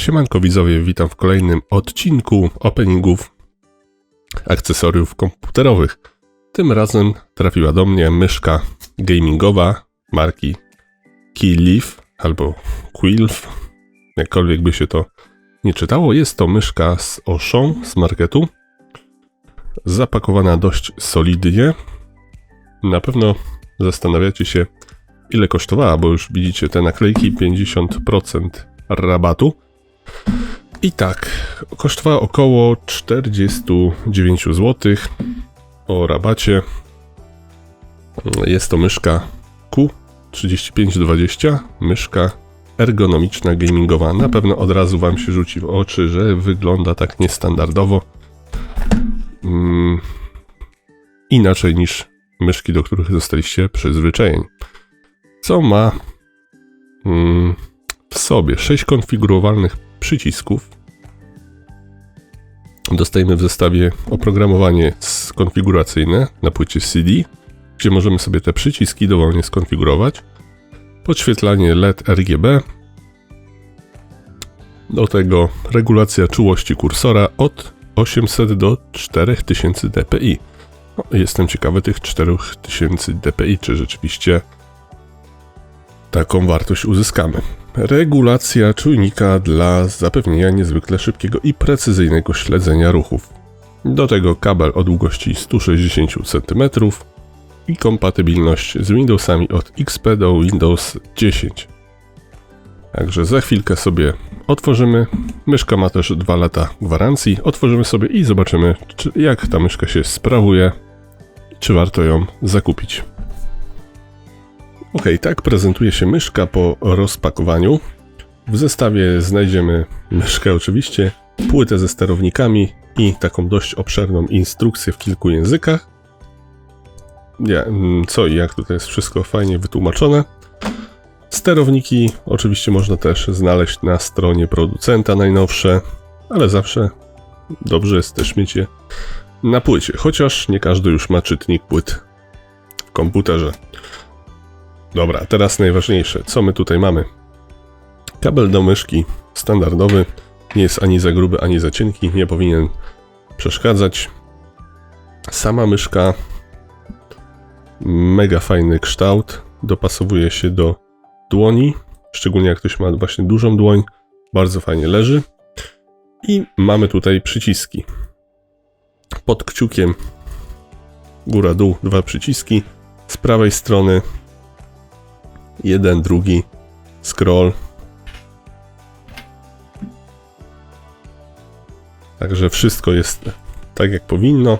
Siemanko widzowie, witam w kolejnym odcinku openingów akcesoriów komputerowych. Tym razem trafiła do mnie myszka gamingowa marki Keyleaf albo Quilf, jakkolwiek by się to nie czytało. Jest to myszka z Auchan z marketu, zapakowana dość solidnie. Na pewno zastanawiacie się, ile kosztowała, bo już widzicie te naklejki 50% rabatu. I tak, kosztowała około 49 zł o rabacie. Jest to myszka Q3520, myszka ergonomiczna gamingowa. Na pewno od razu Wam się rzuci w oczy, że wygląda tak niestandardowo. Mm, inaczej niż myszki, do których zostaliście przyzwyczajeni. Co ma mm, w sobie 6 konfigurowalnych przycisków. Dostajemy w zestawie oprogramowanie skonfiguracyjne na płycie CD, gdzie możemy sobie te przyciski dowolnie skonfigurować. Podświetlanie LED RGB. Do tego regulacja czułości kursora od 800 do 4000 dpi. No, jestem ciekawy tych 4000 dpi, czy rzeczywiście taką wartość uzyskamy. Regulacja czujnika dla zapewnienia niezwykle szybkiego i precyzyjnego śledzenia ruchów. Do tego kabel o długości 160 cm i kompatybilność z Windowsami od XP do Windows 10. Także za chwilkę sobie otworzymy. Myszka ma też 2 lata gwarancji. Otworzymy sobie i zobaczymy, czy, jak ta myszka się sprawuje, czy warto ją zakupić. Ok, tak prezentuje się myszka po rozpakowaniu. W zestawie znajdziemy myszkę oczywiście, płytę ze sterownikami i taką dość obszerną instrukcję w kilku językach. Ja, co i jak tutaj jest wszystko fajnie wytłumaczone. Sterowniki oczywiście można też znaleźć na stronie producenta najnowsze, ale zawsze dobrze jest też mieć je na płycie, chociaż nie każdy już ma czytnik płyt w komputerze. Dobra, teraz najważniejsze. Co my tutaj mamy? Kabel do myszki standardowy. Nie jest ani za gruby, ani za cienki. Nie powinien przeszkadzać. Sama myszka. Mega fajny kształt. Dopasowuje się do dłoni. Szczególnie jak ktoś ma właśnie dużą dłoń. Bardzo fajnie leży. I mamy tutaj przyciski. Pod kciukiem góra-dół dwa przyciski. Z prawej strony jeden, drugi, scroll. Także wszystko jest tak jak powinno.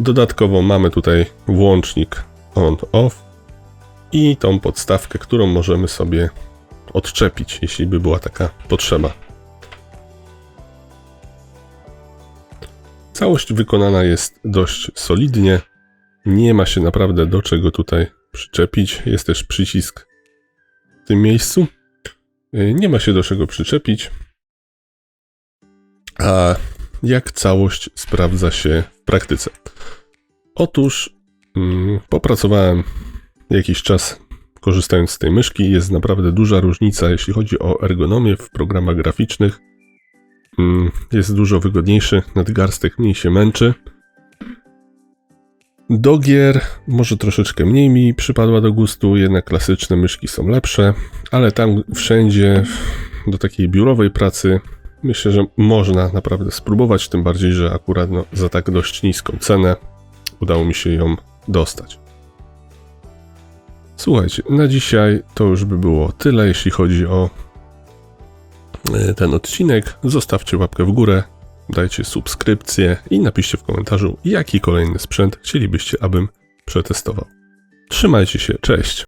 Dodatkowo mamy tutaj włącznik on-off i tą podstawkę, którą możemy sobie odczepić, jeśli by była taka potrzeba. Całość wykonana jest dość solidnie. Nie ma się naprawdę do czego tutaj przyczepić. Jest też przycisk tym miejscu. Y, nie ma się do czego przyczepić. A jak całość sprawdza się w praktyce? Otóż mm, popracowałem jakiś czas korzystając z tej myszki. Jest naprawdę duża różnica, jeśli chodzi o ergonomię w programach graficznych. Mm, jest dużo wygodniejszy, nadgarstek mniej się męczy. Do gier może troszeczkę mniej mi przypadła do gustu, jednak klasyczne myszki są lepsze, ale tam wszędzie do takiej biurowej pracy myślę, że można naprawdę spróbować, tym bardziej, że akurat no, za tak dość niską cenę udało mi się ją dostać. Słuchajcie, na dzisiaj to już by było tyle, jeśli chodzi o e, ten odcinek. Zostawcie łapkę w górę, dajcie subskrypcję i napiszcie w komentarzu, jaki kolejny sprzęt chcielibyście, abym przetestował. Trzymajcie się, cześć!